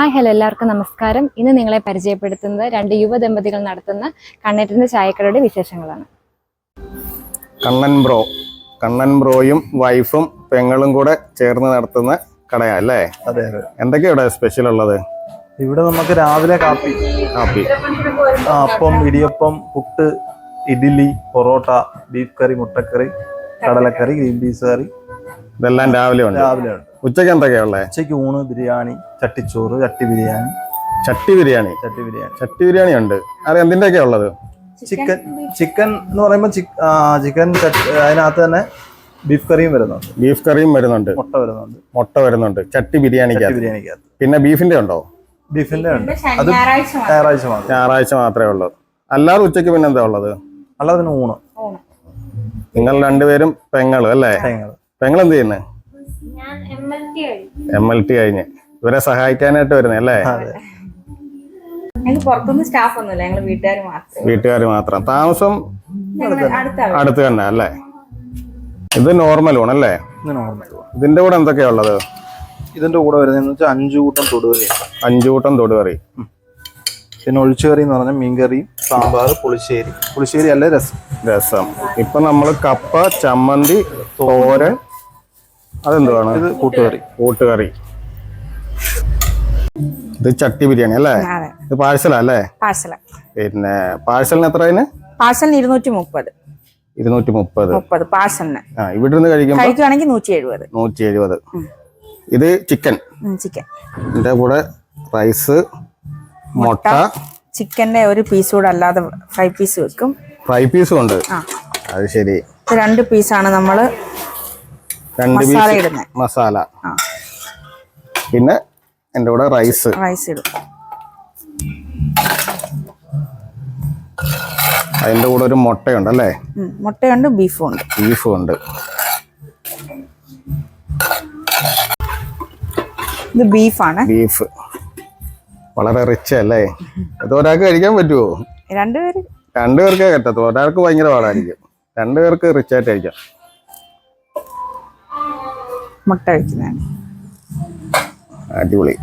Hi hello എല്ലാവർക്കും നമസ്കാരം. ഇന്ന് നിങ്ങളെ പരിചയപ്പെടുത്തുന്നത് രണ്ട് യുവ ദമ്പതികൾ നടത്തുന്ന കണ്ണേറ്റിന്റെ ചായക്കടയുടെ വിശേഷങ്ങളാണ്. കണ്ണൻ ബ്രോ. കണ്ണൻ ബ്രോയും വൈഫും പെങ്ങളും കൂടെ ചേർന്ന് നടത്തുന്ന കടയാ അല്ലേ? അതെ അതെ. എന്തൊക്കെയാണ് ഇവിടെ സ്പെഷ്യൽ ഉള്ളത്? ഇവിടെ നമുക്ക് രാവിലെ കാപ്പി. കാപ്പി. ആ, അപ്പം ഇടിയപ്പം പുട്ട് ഇഡ്ഡലി പൊറോട്ട ബീഫ് കറി മുട്ടക്കറി കടലക്കറി ഗ്രീൻ പീസ് കറി. ഇതെല്ലാം രാവിലെ ഉണ്ട്. രാവിലെ ഉണ്ട്. ഉച്ചയ്ക്ക് എന്തൊക്കെയാ ഉള്ളത് ഉച്ചയ്ക്ക് ഊണ് ബിരിയാണി ചട്ടിച്ചോറ് ചട്ടി ബിരിയാണി. ചട്ടി ബിരിയാണി. ചട്ടി ബിരിയാണി. ചട്ടി ബിരിയാണി ഉണ്ട്. അത് എന്തിന്റെയൊക്കെയാ ഉള്ളത്? ചിക്കൻ ചിക്കൻ എന്ന് പറയുമ്പോൾ ചിക്കൻ അതിനകത്ത് തന്നെ ബീഫ് കറിയും വരുന്നുണ്ട്. ബീഫ് കറിയും വരുന്നുണ്ട്. മുട്ട വരുന്നുണ്ട്. മുട്ട വരുന്നുണ്ട്. ചട്ടി ബിരിയാണിക്ക് ചട്ടി ബിരിയാണിക്കകത്ത്. പിന്നെ ബീഫിന്റെ ഉണ്ടോ? ബീഫിന്റെ ഉണ്ട്. അത് ഞായറാഴ്ച മാത്രം. ഞായറാഴ്ച മാത്രമേ ഉള്ളൂ. അല്ലാതെ ഉച്ചയ്ക്ക് പിന്നെ എന്താ ഉള്ളത്? അല്ലാതെ പിന്നെ ഊണ്. നിങ്ങൾ രണ്ടുപേരും പെങ്ങൾ അല്ലേ? പെങ്ങൾ എന്ത് ചെയ്യുന്നത് എം എൽ ടി കഴിഞ്ഞ്. ഇവരെ സഹായിക്കാനായിട്ട് വരുന്നേ അല്ലേ? പുറത്തുനിന്ന് സ്റ്റാഫ് ഒന്നുമില്ല ഞങ്ങൾ വീട്ടുകാർ മാത്രം. വീട്ടുകാർ മാത്രം. താമസം അടുത്ത തന്നെ അല്ലേ? ഇത് നോർമൽ ഊണ് അല്ലേ? ഇത് നോർമൽ ഇതിന്റെ കൂടെ എന്തൊക്കെയാ ഉള്ളത്? ഇതിന്റെ കൂടെ വരുന്നത് വെച്ചാൽ അഞ്ചു കൂട്ടം തൊടുകറി. അഞ്ചു കൂട്ടം തൊടുകറി. പിന്നെ ഒഴിച്ചുകറി എന്ന് പറഞ്ഞാൽ മീൻകറി സാമ്പാർ പുളിശ്ശേരി. പുളിശ്ശേരി അല്ല രസം? രസം. ഇപ്പൊ നമ്മൾ കപ്പ ചമ്മന്തി തോരൻ അതെന്തുവാണ് ഇത് കൂട്ടുകറി. കൂട്ടുകറി. ഇത് ചട്ടി ബിരിയാണി അല്ലേ? ഇത് പാഴ്സലാ അല്ലേ? പാഴ്സല. പിന്നെ പാഴ്സലിന് എത്ര അതിന് പാഴ്സലിന് ഇരുന്നൂറ്റി മുപ്പത് ഇരുന്നൂറ്റി മുപ്പത് മുപ്പത് പാഴ്സലിന്. ആ ഇവിടെ നിന്ന് കഴിക്കുമ്പോൾ കഴിക്കുകയാണെങ്കിൽ നൂറ്റി എഴുപത് നൂറ്റി എഴുപത് ഇത് ചിക്കൻ. ചിക്കൻ. ഇതിന്റെ കൂടെ റൈസ് മുട്ട ചിക്കന്റെ ഒരു പീസ് കൂടെ അല്ലാതെ ഫ്രൈ പീസ് വെക്കും. ഫ്രൈ പീസും ഉണ്ട്. അത് ശരി. രണ്ട് പീസാണ് നമ്മൾ രണ്ട് മസാല ഇടുന്നത് മസാല. പിന്നെ എന്റെ കൂടെ റൈസ് റൈസ് ഇടും. അതിന്റെ കൂടെ ഒരു മുട്ടയുണ്ട് അല്ലേ. മുട്ടയുണ്ട് ബീഫും ഉണ്ട് ബീഫും ഉണ്ട് ഇത് ബീഫാണ്. ബീഫ്. വളരെ റിച്ച് അല്ലേ? ഇത് ഒരാൾക്ക് കഴിക്കാൻ പറ്റുമോ രണ്ടുപേര്. രണ്ടുപേർക്കേ പറ്റത്തുള്ളൂ. ഒരാൾക്ക് ഭയങ്കര പാടായിരിക്കും. രണ്ടുപേർക്ക് റിച്ച് ആയിട്ട് കഴിക്കാം മുട്ട വയ്ക്കുന്നതാണ് അടിപൊളി.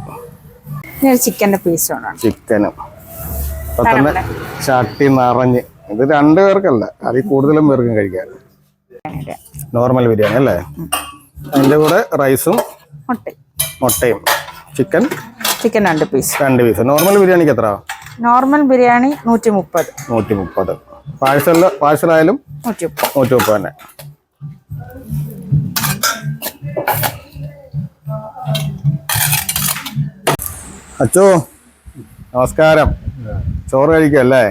ഇനി ചിക്കന്റെ പീസ് വേണം ചിക്കനും തന്നെ ചട്ടി നിറഞ്ഞ്. ഇത് രണ്ടു പേർക്കല്ല അതിൽ കൂടുതലും പേർക്കും കഴിക്കാം. നോർമൽ ബിരിയാണി അല്ലേ? അതിന്റെ കൂടെ റൈസും മുട്ടയും മുട്ടയും. ചിക്കൻ ചിക്കൻ രണ്ട് പീസ് രണ്ട് പീസ് നോർമൽ ബിരിയാണിക്ക് എത്ര നോർമൽ ബിരിയാണി നൂറ്റി മുപ്പത് നൂറ്റി മുപ്പത് പാഴ്സലിൽ പാഴ്സലായാലും നൂറ്റി മുപ്പത് തന്നെ. അച്ചോ നമസ്കാരം. ചോറ് കഴിക്കല്ലേ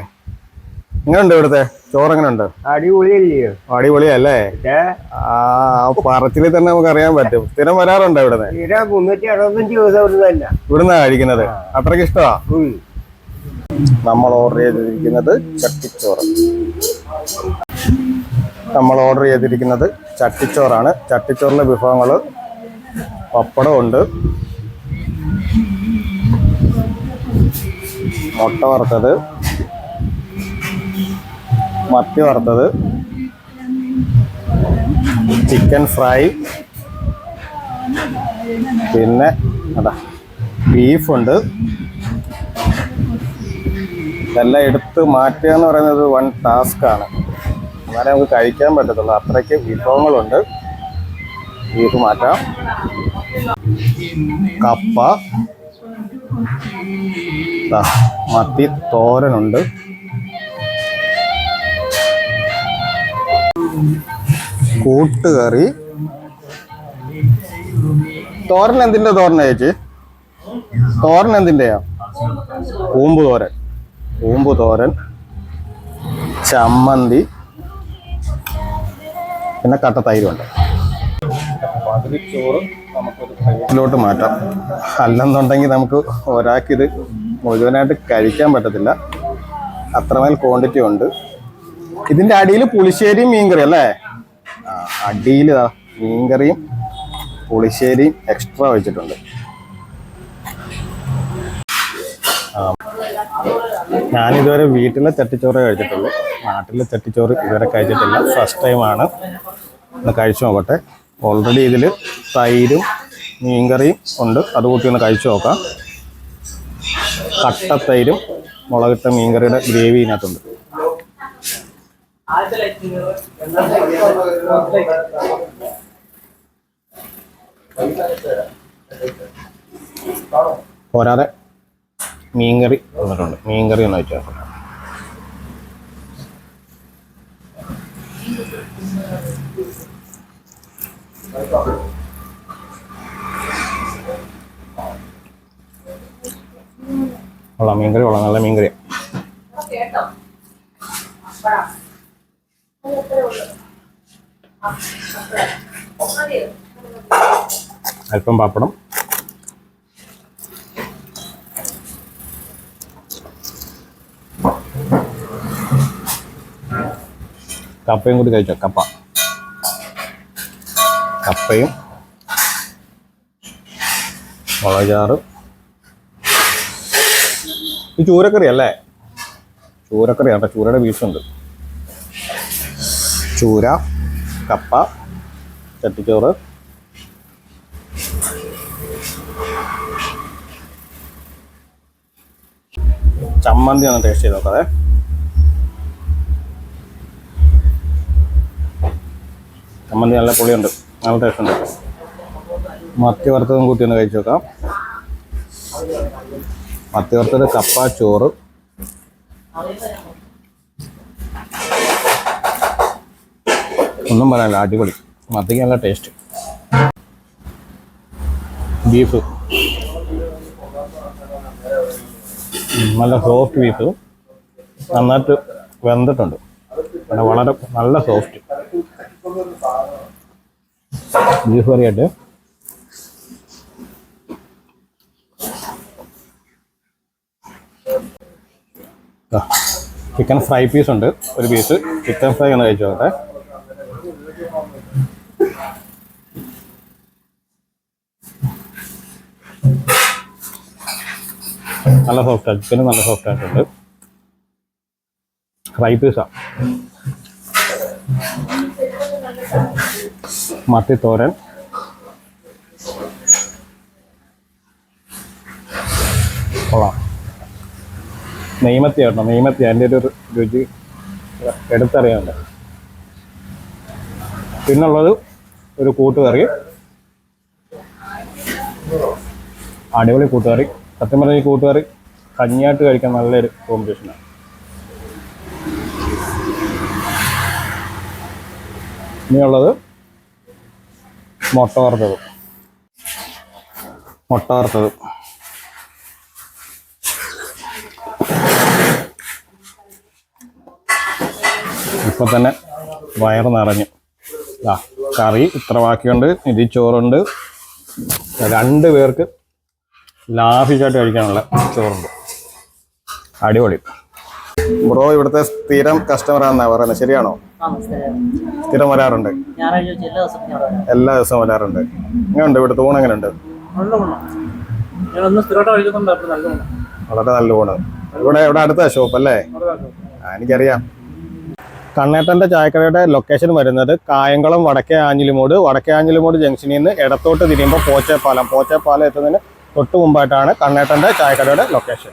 എങ്ങനെയുണ്ട് ഇവിടുത്തെ? ചോറ് എങ്ങനെയുണ്ട് അടിപൊളിയല്ലേ? അടിപൊളിയല്ലേ ആ പറച്ചിൽ തന്നെ നമുക്ക് അറിയാൻ പറ്റും. സ്ഥിരം വരാറുണ്ടോ ഇവിടുന്ന്? മുന്നൂറ്റി അറുപത്തഞ്ച് ദിവസം ഇവിടുന്നല്ല. ഇവിടുന്നാ കഴിക്കുന്നത്. അത്രയ്ക്ക് ഇഷ്ടമാ? നമ്മൾ ഓർഡർ ചെയ്തിരിക്കുന്നത് ചട്ടിച്ചോറ്. നമ്മൾ ഓർഡർ ചെയ്തിരിക്കുന്നത് ചട്ടിച്ചോറാണ്. ചട്ടിച്ചോറിന്റെ വിഭവങ്ങൾ പപ്പടം ഉണ്ട് മുട്ട വറുത്തത്. മത്തി വറുത്തത്. Chicken fry. പിന്നെ അതാ ബീഫുണ്ട്. ഇതെല്ലാം എടുത്ത് മാറ്റുക എന്ന് പറയുന്നത് വൺ ടാസ്ക് ആണ്. എന്നാലേ നമുക്ക് കഴിക്കാൻ പറ്റത്തുള്ളൂ. അത്രയ്ക്ക് വിഭവങ്ങളുണ്ട്. ബീഫ് മാറ്റാം. കപ്പ. മത്തി തോരനുണ്ട്. കൂട്ടുകറി. തോരൻ എന്തിന്റെ തോരനാ ചേച്ചി? തോരൻ എന്തിന്റെയാ? കൂമ്പ് തോരൻ. കൂമ്പ് തോരൻ. ചമ്മന്തി. പിന്നെ കട്ട തൈരുണ്ട്. ോട്ട് മാറ്റാം. അല്ലെന്നുണ്ടെങ്കിൽ നമുക്ക് ഒരാൾക്കിത് മുഴുവനായിട്ട് കഴിക്കാൻ പറ്റത്തില്ല. അത്രമേൽ ക്വാണ്ടിറ്റി ഉണ്ട്. ഇതിന്റെ അടിയിൽ പുളിശ്ശേരിയും മീൻകറി അല്ലേ? അടിയിൽ മീൻകറിയും പുളിശ്ശേരിയും എക്സ്ട്രാ വെച്ചിട്ടുണ്ട്. ഞാനിതുവരെ വീട്ടിലെ ചട്ടിച്ചോറ് കഴിച്ചിട്ടുള്ളൂ. നാട്ടിലെ ചട്ടിച്ചോറ് ഇതുവരെ കഴിച്ചിട്ടില്ല. ഫസ്റ്റ് ടൈമാണ് ഒന്ന് കഴിച്ചു നോക്കട്ടെ. ഓൾറെഡി ഇതിൽ തൈരും മീൻകറിയും ഉണ്ട്. അത് കൂട്ടി ഒന്ന് കഴിച്ചു നോക്കാം. കട്ട തൈരും മുളകിട്ട മീൻകറിയുടെ ഗ്രേവി ഇതിനകത്തുണ്ട്. പോരാതെ മീൻകറി വന്നിട്ടുണ്ട്. മീൻകറി ഒന്ന് വെച്ചാൽ കൊള്ളാം മീൻകറി കൊള്ളാം നല്ല മീൻകറി. അല്പം പാപ്പടം. കപ്പയും കൂടി കഴിച്ചോ? കപ്പ. കപ്പയും മുളകാറ് ഈ ചൂരക്കറി അല്ലേ? ചൂരക്കറി ആട്ടെ ചൂരയുടെ പീസുണ്ട് ചൂര കപ്പ ചട്ടിച്ചോറ്. ചമ്മന്തി ഒന്ന് ടേസ്റ്റ് ചെയ്ത് നോക്കാതെ ചമ്മന്തി നല്ല പുളിയുണ്ട്. നല്ല ടേസ്റ്റ് ഉണ്ട്. മത്തി വറുത്തതും കൂട്ടി ഒന്ന് കഴിച്ചു നോക്കാം. മത്തി വറുത്തത് കപ്പ ചോറ്. ഒന്നും പറയാനില്ല അടിപൊളി. മത്തിക്ക് നല്ല ടേസ്റ്റ് ബീഫ് നല്ല സോഫ്റ്റ് ബീഫ് നന്നായിട്ട് വെന്തിട്ടുണ്ട്. വളരെ നല്ല സോഫ്റ്റ് ബീഫ് കറിയായിട്ട് ചിക്കൻ ഫ്രൈ പീസ് ഉണ്ട്. ഒരു പീസ് ചിക്കൻ ഫ്രൈ ഒന്ന് കഴിച്ചു നോക്കട്ടെ. നല്ല സോഫ്റ്റ് ചിക്കൻ നല്ല സോഫ്റ്റ് ആയിട്ടുണ്ട്. ഫ്രൈ പീസാ മത്തി തോരൻ. കൊള്ളാം. നെയ്മത്തി ആട്ടോ നെയ്മത്തി അതിന്റെ ഒരു രുചി എടുത്തറിയാണ്ട് പിന്നുള്ളത് ഒരു കൂട്ടുകറി. അടിപൊളി കൂട്ടുകറി. സത്യം പറഞ്ഞ ഈ കൂട്ടുകറി കഞ്ഞിയായിട്ട് കഴിക്കാൻ നല്ലൊരു കോമ്പിനേഷനാണ് ഇനിയുള്ളത് മുട്ട വറുത്തത് മുട്ട വറുത്തത് ഇപ്പൊ തന്നെ വയറ് നിറഞ്ഞു. ആ കറി ഇത്ര ബാക്കിയുണ്ട് ഇതി ചോറുണ്ട്. രണ്ട് പേർക്ക് ലാഭിച്ചായിട്ട് കഴിക്കാനുള്ള ചോറുണ്ട്. അടിപൊളി. ബ്രോ ഇവിടുത്തെ സ്ഥിരം കസ്റ്റമർ ആണെന്നാ പറയുന്നത്. ശരിയാണോ? സ്ഥിരം വരാറുണ്ട്. എല്ലാ ദിവസവും വരാറുണ്ട്. എങ്ങനെയുണ്ട്? ഇവിടുത്തെ ഊണ് എങ്ങനെയുണ്ട്? വളരെ നല്ല ഊണ്. ഇവിടെ ഇവിടെ അടുത്ത ഷോപ്പ് അല്ലേ? എനിക്കറിയാം. കണ്ണേട്ടന്റെ ചായക്കടയുടെ ലൊക്കേഷൻ വരുന്നത് കായംകുളം വടക്കേ ആഞ്ഞിലിമോട്. വടക്കേ ആഞ്ഞിലിമോട് ജംഗ്ഷനിൽ നിന്ന് ഇടത്തോട്ട് തിരിയുമ്പോൾ പോച്ചേപ്പാലം. പോച്ചേപ്പാലം എത്തുന്നതിന് തൊട്ട് മുമ്പായിട്ടാണ് കണ്ണേട്ടന്റെ ചായക്കടയുടെ ലൊക്കേഷൻ